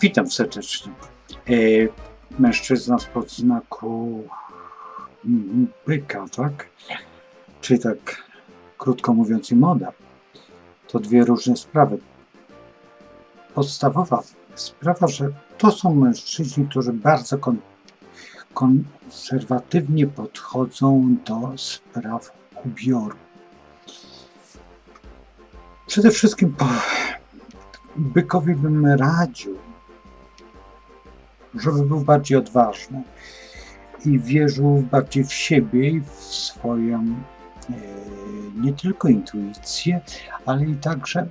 Witam serdecznie. E, mężczyzna spod znaku byka, tak? Czy tak krótko mówiąc i moda. To dwie różne sprawy. Podstawowa sprawa, że to są mężczyźni, którzy bardzo kon, konserwatywnie podchodzą do spraw ubioru. Przede wszystkim bykowi bym radził, żeby był bardziej odważny i wierzył bardziej w siebie i w swoją e, nie tylko intuicję, ale i także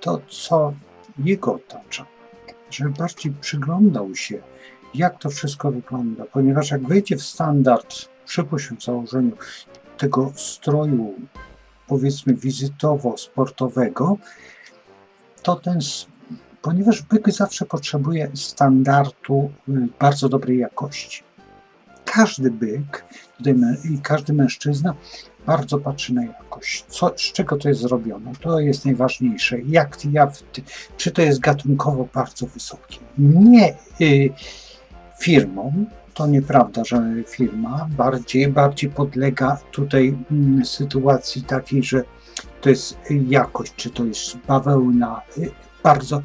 to, co jego otacza. Żeby bardziej przyglądał się, jak to wszystko wygląda, ponieważ jak wejdzie w standard, przypuśćmy w założeniu tego stroju, powiedzmy wizytowo-sportowego, to ten ponieważ byk zawsze potrzebuje standardu y, bardzo dobrej jakości. Każdy byk i każdy mężczyzna bardzo patrzy na jakość. Co, z czego to jest zrobione? To jest najważniejsze. Jak, czy to jest gatunkowo bardzo wysokie? Nie y, firmą, to nieprawda, że firma bardziej, bardziej podlega tutaj y, sytuacji takiej, że to jest jakość, czy to jest bawełna, y, bardzo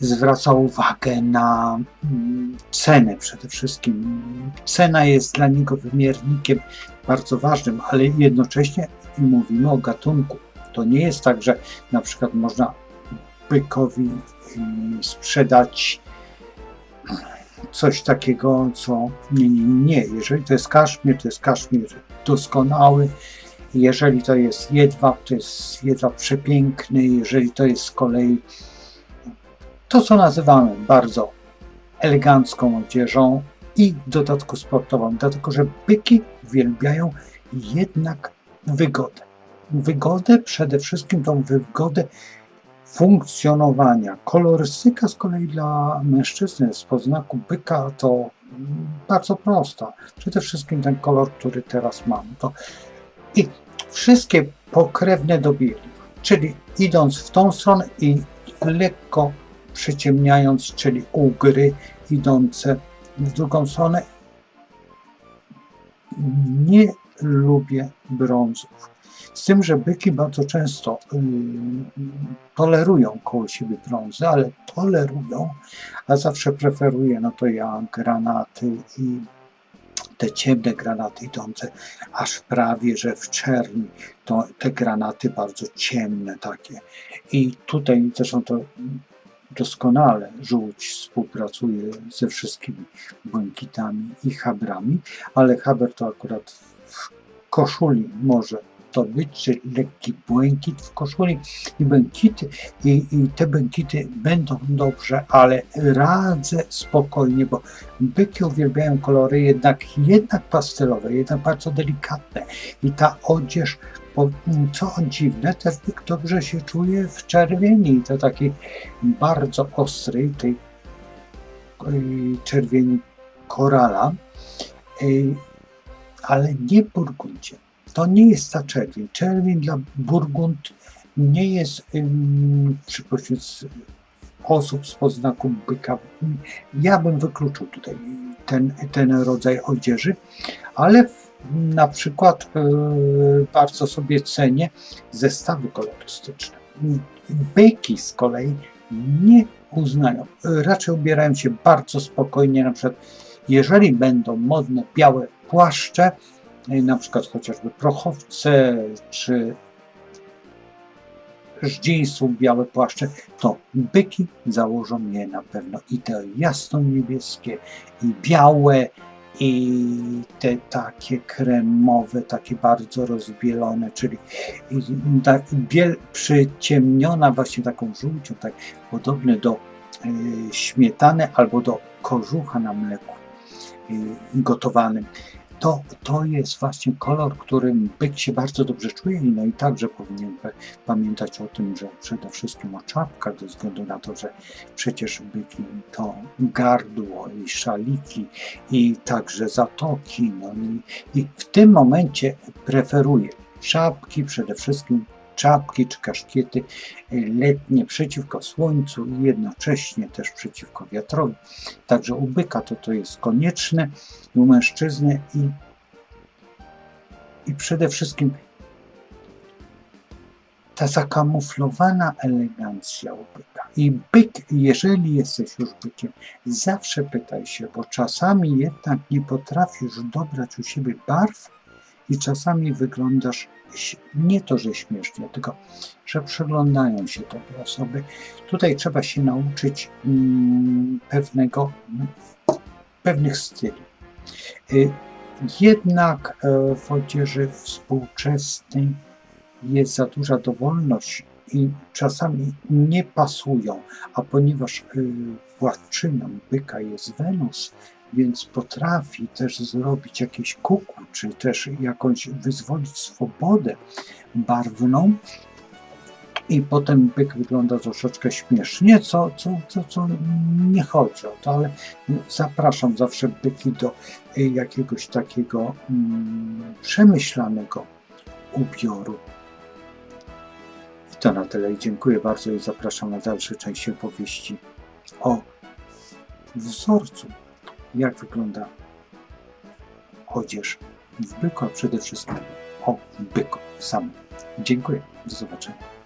zwraca uwagę na mm, cenę przede wszystkim. Cena jest dla niego wymiernikiem bardzo ważnym, ale jednocześnie mówimy o gatunku. To nie jest tak, że na przykład można bykowi mm, sprzedać coś takiego, co nie, nie, nie. Jeżeli to jest kaszmir, to jest kaszmir doskonały. Jeżeli to jest jedwab, to jest jedwab przepiękny. Jeżeli to jest z kolei to, co nazywamy bardzo elegancką odzieżą i w dodatku sportową, dlatego że byki uwielbiają jednak wygodę. Wygodę, przede wszystkim tą wygodę funkcjonowania. Kolorystyka z kolei dla mężczyzny z poznaku byka to bardzo prosta. Przede wszystkim ten kolor, który teraz mam. To I wszystkie pokrewne do bieli, czyli idąc w tą stronę i lekko przyciemniając, czyli ugry idące w drugą stronę. Nie lubię brązów. Z tym, że byki bardzo często yy, tolerują koło siebie brązy, ale tolerują, a zawsze preferuję, no to ja granaty i te ciemne granaty idące aż prawie, że w czerni, to te granaty bardzo ciemne takie. I tutaj zresztą to doskonale żółć współpracuje ze wszystkimi błękitami i habrami, ale haber to akurat w koszuli może to być, czyli lekki błękit w koszuli i błękity i, i te błękity będą dobrze, ale radzę spokojnie, bo byki uwielbiają kolory jednak, jednak pastelowe, jednak bardzo delikatne i ta odzież bo co dziwne, też dobrze się czuje w czerwieni, to takiej bardzo ostrej, tej czerwieni korala, ale nie burgundzie. To nie jest ta czerwień. Czerwień dla burgund nie jest przypuśćmy osób z poznaku byka. Ja bym wykluczył tutaj ten, ten rodzaj odzieży, ale na przykład e, bardzo sobie cenię zestawy kolorystyczne. Byki z kolei nie uznają. Raczej ubierają się bardzo spokojnie, na przykład jeżeli będą modne białe płaszcze, e, na przykład chociażby prochowce czy żdzińców białe płaszcze, to byki założą je na pewno i te jasno-niebieskie i białe i te takie kremowe, takie bardzo rozbielone, czyli ta biel przyciemniona właśnie taką żółcią, tak podobne do y, śmietany albo do kożucha na mleku y, gotowanym to, to jest właśnie kolor, którym byk się bardzo dobrze czuje no i także powinien pamiętać o tym, że przede wszystkim o czapkach, ze względu na to, że przecież byki to gardło i szaliki i także zatoki, no i, i w tym momencie preferuję czapki, przede wszystkim czapki czy kaszkiety y, letnie przeciwko słońcu i jednocześnie też przeciwko wiatrowi. Także u byka to to jest konieczne, u mężczyzny i, i przede wszystkim ta zakamuflowana elegancja u byka. I byk, jeżeli jesteś już bykiem, zawsze pytaj się, bo czasami jednak nie potrafisz dobrać u siebie barw i czasami wyglądasz nie to, że śmiesznie, tylko że przyglądają się tobie osoby. Tutaj trzeba się nauczyć mm, pewnego, mm, pewnych styli. Y, Jednak e, w odzieży współczesnej jest za duża dowolność i czasami nie pasują, a ponieważ y, władczynią byka jest Wenus, więc potrafi też zrobić jakieś kuku, czy też jakąś wyzwolić swobodę barwną i potem byk wygląda troszeczkę śmiesznie, co, co, co, co nie chodzi o to, ale zapraszam zawsze byki do y, jakiegoś takiego mm, przemyślanego ubioru. I to na tyle. Dziękuję bardzo i zapraszam na dalsze części opowieści o wzorcu, jak wygląda odzież w byku, a przede wszystkim o byku samym. Dziękuję. Do zobaczenia.